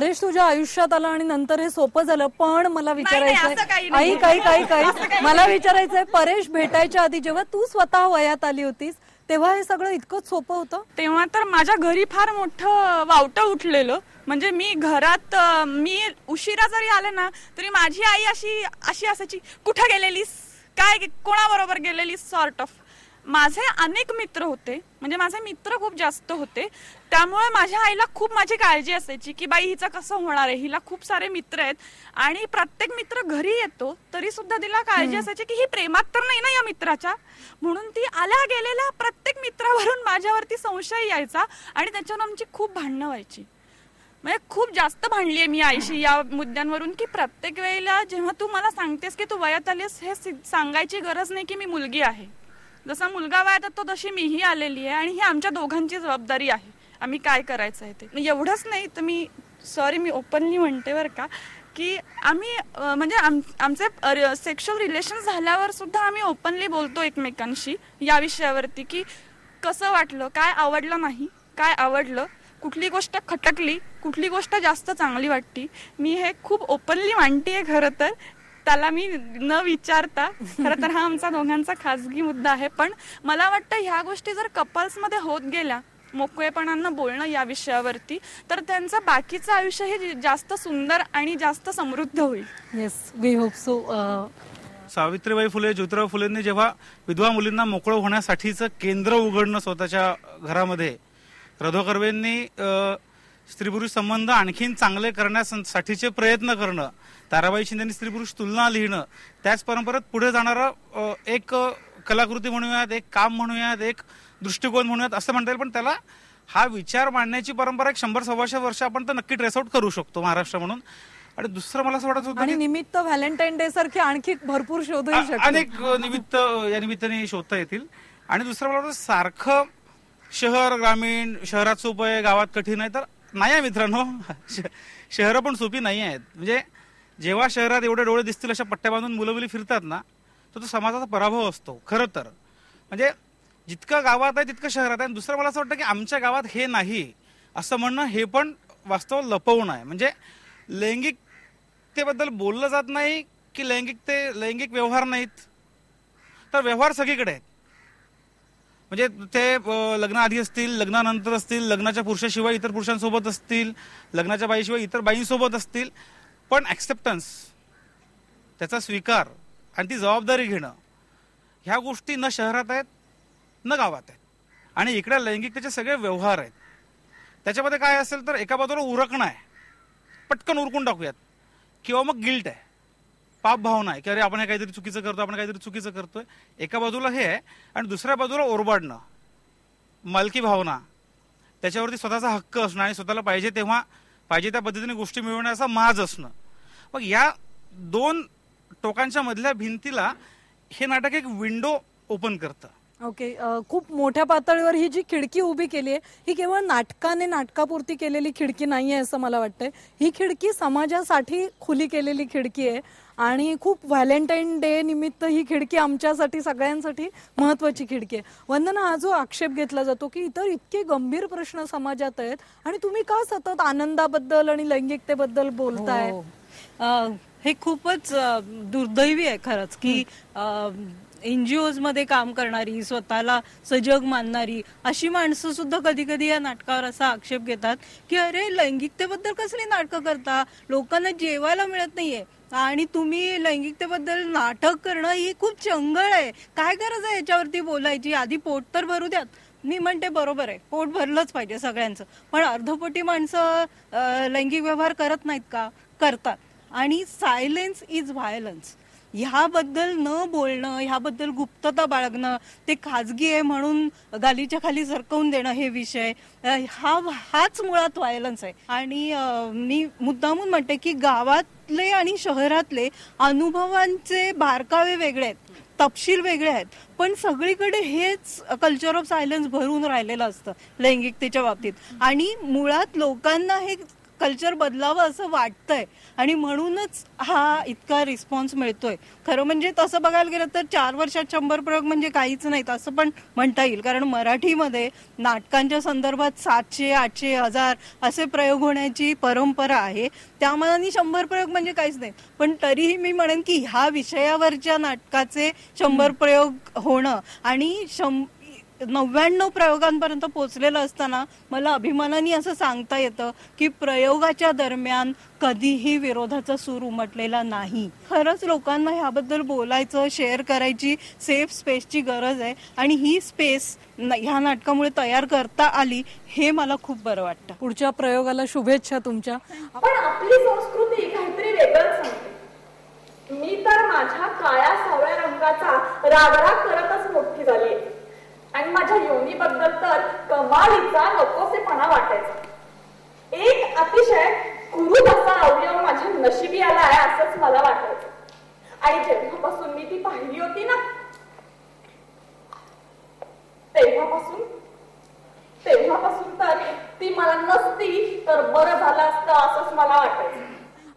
परेश तुझ्या आयुष्यात आला आणि नंतर हे सोपं झालं पण मला नाही. आई काही काही काही. मला विचारायचंय परेश भेटायच्या आधी जेव्हा तू स्वतः वयात आली होतीस तेव्हा हे सगळं इतकंच सोपं होतं? तेव्हा तर माझ्या घरी फार मोठं वावटं उठलेलं. म्हणजे मी घरात मी उशिरा जरी आले ना तरी माझी आई अशी अशी असायची कुठं गेलेलीस? काय कोणाबरोबर गेलेलीस? सॉर्ट ऑफ माझे अनेक मित्र होते म्हणजे माझे मित्र खूप जास्त होते. त्यामुळे माझ्या आईला खूप माझी काळजी असायची की बाई हिचं कसं होणार आहे? हिला खूप सारे मित्र आहेत. आणि प्रत्येक मित्र घरी येतो तरी सुद्धा तिला काळजी असायची की ही प्रेमात तर नाही ना या मित्राच्या. म्हणून ती आल्या गेलेल्या प्रत्येक मित्रावरून माझ्यावरती संशय यायचा आणि त्याच्यावर आमची खूप भांडणं व्हायची. म्हणजे खूप जास्त भांडलीये मी आईशी या मुद्द्यांवरून की प्रत्येक वेळेला जेव्हा तू मला सांगतेस की तू वयात आलीस हे सांगायची गरज नाही की मी मुलगी आहे. जसा मुलगा वयात तो तशी मीही आलेली आहे आणि ही आमच्या दोघांची जबाबदारी आहे. आम्ही काय करायचं आहे ते? एवढंच नाही तर मी सॉरी मी ओपनली म्हणते बरं का की आम्ही म्हणजे आम- आमचे सेक्शुअल रिलेशन झाल्यावर सुद्धा आम्ही ओपनली बोलतो एकमेकांशी या विषयावरती की कसं वाटलं काय आवडलं नाही काय आवडलं कुठली गोष्ट खटकली कुठली गोष्ट जास्त चांगली वाटती मी हे खूप ओपनली मांडतीये खरं तर त्याला मी न विचारता खरं तर हा आमचा दोघांचा खासगी मुद्दा आहे पण मला वाटतं ह्या गोष्टी जर कपल्समध्ये होत गेल्या मोकळेपणानं बोलणं या विषयावरती तर त्यांचं बाकीचं आयुष्य हे जास्त सुंदर आणि जास्त समृद्ध होईल. Yes we hope so Savitribai Phule Jyotirao फुलेंनी जेव्हा विधवा मुलींना मोकळं होण्यासाठीचं केंद्र उघडणं स्वतःच्या घरामध्ये रधो कर्वेंनी अ, स्त्री पुरुष संबंध आणखीन चांगले करण्यासाठीचे प्रयत्न करणं ताराबाई शिंदेनी स्त्री पुरुष तुलना लिहिणं त्याच परंपरेत पुढे जाणारं एक कलाकृती म्हणूयात एक काम म्हणूयात एक दृष्टिकोन म्हणूयात असं म्हणता येईल. पण त्याला हा विचार मांडण्याची परंपरा एक शंभर सव्वाशे वर्ष आपण तर नक्की ट्रेस आउट करू शकतो महाराष्ट्र म्हणून. आणि दुसरं मला असं वाटत होतं आणि निमित्त व्हॅलेंटाईन डे सारखी आणखी भरपूर शकतो. अनेक निमित्त या निमित्ताने शोधता येतील. आणि दुसरं मला वाटतं सारखं शहर ग्रामीण शहरात सोपं आहे गावात कठीण आहे तर नाही आहे मित्रांनो श- शहरं पण सोपी नाही आहेत. म्हणजे जेव्हा शहरात एवढे डोळे दिसतील अशा पट्ट्या बांधून मुलं मुली फिरतात ना तर तो समाजाचा पराभव असतो खरं तर. म्हणजे जितकं गावात आहे तितकं शहरात आहे. आणि दुसरं मला असं वाटतं की आमच्या गावात हे नाही. असं म्हणणं हे पण वास्तव लपवणं आहे. म्हणजे लैंगिकतेबद्दल बोललं जात नाही की लैंगिक ते लैंगिक व्यवहार नाहीत. तर व्यवहार सगळीकडे आहेत. म्हणजे ते लग्नाआधी असतील लग्नानंतर असतील लग्नाच्या पुरुषाशिवाय इतर पुरुषांसोबत असतील लग्नाच्या बाईशिवाय इतर बाईंसोबत असतील पण ऍक्सेप्टन्स त्याचा स्वीकार आणि ती जबाबदारी घेणं ह्या गोष्टी न शहरात आहेत न गावात आहेत. आणि इकडे लैंगिकतेचे सगळे व्यवहार आहेत. त्याच्यामध्ये काय असेल तर एका बाजूला उरकणं आहे पटकन उरकून टाकूयात. किंवा मग गिल्ट आहे. पाप भावना आहे की अरे आपण हे काहीतरी चुकीचं करतो आपण काहीतरी चुकीचं करतोय. एका बाजूला हे आहे आणि दुसऱ्या बाजूला ओरबाडणं मालकी भावना. त्याच्यावरती स्वतःचा हक्क असणं आणि स्वतःला पाहिजे तेव्हा पाहिजे त्या पद्धतीने गोष्टी मिळवण्याचा माज असणं. मग या दोन टोकांच्या मधल्या भिंतीला हे नाटक एक विंडो ओपन करतं. ओके खूप मोठ्या पातळीवर ही जी खिडकी उभी केली आहे ही केवळ नाटकाने नाटकापुरती केलेली खिडकी नाहीये असं मला वाटतंय. ही खिडकी समाजासाठी खुली केलेली खिडकी आहे आणि खूप व्हॅलेंटाईन डे निमित्त ही खिडकी आमच्यासाठी सगळ्यांसाठी महत्वाची खिडकी आहे. वंदना हा जो आक्षेप घेतला जातो की इतर इतके गंभीर प्रश्न समाजात आहेत आणि तुम्ही का सतत आनंदाबद्दल आणि लैंगिकतेबद्दल बोलताय? हो. हे खूपच दुर्दैवी आहे खरंच की एनजीओ मध्ये काम करणारी स्वतःला सजग मानणारी अशी माणसं सुद्धा कधी कधी या नाटकावर असा आक्षेप घेतात की अरे लैंगिकतेबद्दल कसली नाटकं करता? लोकांना जेवायला मिळत नाहीये. आणि तुम्ही लैंगिकतेबद्दल नाटक करणं ही खूप चंगळ आहे. काय गरज आहे याच्यावरती बोलायची? आधी पोट तर भरू द्यात. मी म्हणते बरोबर आहे. पोट भरलंच पाहिजे सगळ्यांचं. पण अर्धपोटी माणसं लैंगिक व्यवहार करत नाहीत का? करतात. आणि सायलेन्स इज व्हायलन्स ह्याबद्दल न बोलणं ह्याबद्दल गुप्तता बाळगणं ते खाजगी आहे म्हणून गालीच्या खाली सरकवून देणं हे विषय हा हाच मुळात व्हायलन्स आहे. आणि मी मुद्दामून म्हणते की गावातले आणि शहरातले अनुभवांचे बारकावे वेगळे आहेत तपशील वेगळे आहेत पण सगळीकडे हेच कल्चर ऑफ सायलन्स भरून राहिलेलं असतं लैंगिकतेच्या बाबतीत. आणि मुळात लोकांना हे कल्चर बदलावं असं वाटतंय. आणि म्हणूनच हा इतका रिस्पॉन्स मिळतोय. खरं म्हणजे तसं बघायला गेलं तर चार वर्षात शंभर प्रयोग म्हणजे काहीच नाहीत असं पण म्हणता येईल. कारण मराठीमध्ये नाटकांच्या संदर्भात सातशे आठशे हजार असे प्रयोग होण्याची परंपरा आहे. त्या मनाने शंभर प्रयोग म्हणजे काहीच नाही. पण तरीही मी म्हणेन की ह्या विषयावरच्या नाटकाचे शंभर प्रयोग होणं आणि शं नव्याण्णव प्रयोगांपर्यंत पोहोचलेलं असताना मला अभिमानाने असं सांगता येतं की प्रयोगाच्या दरम्यान कधीही विरोधाचा सूर उमटलेला नाही. खरंच लोकांना ह्याबद्दल बोलायचं शेअर करायची सेफ स्पेसची गरज आहे आणि ही स्पेस ह्या नाटकामुळे तयार करता आली हे मला खूप बरं वाटतं. पुढच्या प्रयोगाला शुभेच्छा तुमच्या. पण आपली संस्कृती काहीतरी वेगळंच सांगते. मी तर माझ्या काळ्या सावळ्या रंगाचा रागराग करतच मोठी झाली आणि माझ्या तर कमालीचा नकोसेपणा वाटायचा. एक अतिशय कुरूप असा अवयव माझ्या नशिबी आला आहे असंच मला वाटायचं. आणि जेव्हापासून मी ती पाहिली होती ना तेव्हापासून तेव्हापासून तर ती मला नसती तर बरं झालं असतं असंच मला वाटायचं.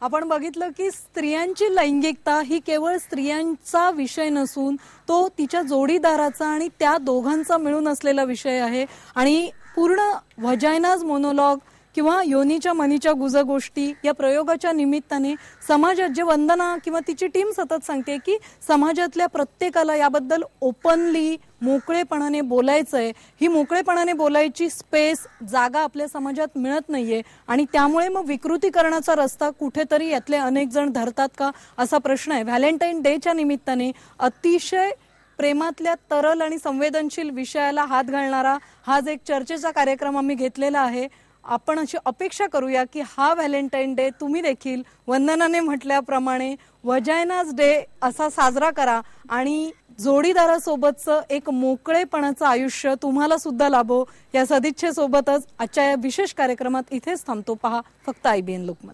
आपण बघितलं की स्त्रियांची लैंगिकता ही केवळ स्त्रियांचा विषय नसून तो तिच्या जोडीदाराचा आणि त्या दोघांचा मिळून असलेला विषय आहे. आणि पूर्ण व्हजायनाज मोनोलॉग किंवा योनीच्या मनीच्या गुजगोष्टी या प्रयोगाच्या निमित्ताने समाजात जे वंदना किंवा तिची टीम सतत सांगते की समाजातल्या प्रत्येकाला याबद्दल ओपनली मोकळेपणाने बोलायचं आहे ही मोकळेपणाने बोलायची स्पेस जागा आपल्या समाजात मिळत नाहीये. आणि त्यामुळे मग विकृतीकरणाचा रस्ता कुठेतरी यातले अनेक जण धरतात का असा प्रश्न आहे. व्हॅलेंटाईन डेच्या निमित्ताने अतिशय प्रेमातल्या तरल आणि संवेदनशील विषयाला हात घालणारा हा एक चर्चेचा कार्यक्रम आम्ही घेतलेला आहे. आपण अशी अपेक्षा करूया की हा व्हॅलेंटाईन डे तुम्ही देखील वंदनाने म्हटल्याप्रमाणे वजायनाज डे असा साजरा करा आणि जोडीदारासोबतचं एक मोकळेपणाचं आयुष्य तुम्हाला सुद्धा लाभो. या सदिच्छेसोबतच आजच्या या विशेष कार्यक्रमात इथेच थांबतो. पहा फक्त आयबीएन लोकमत.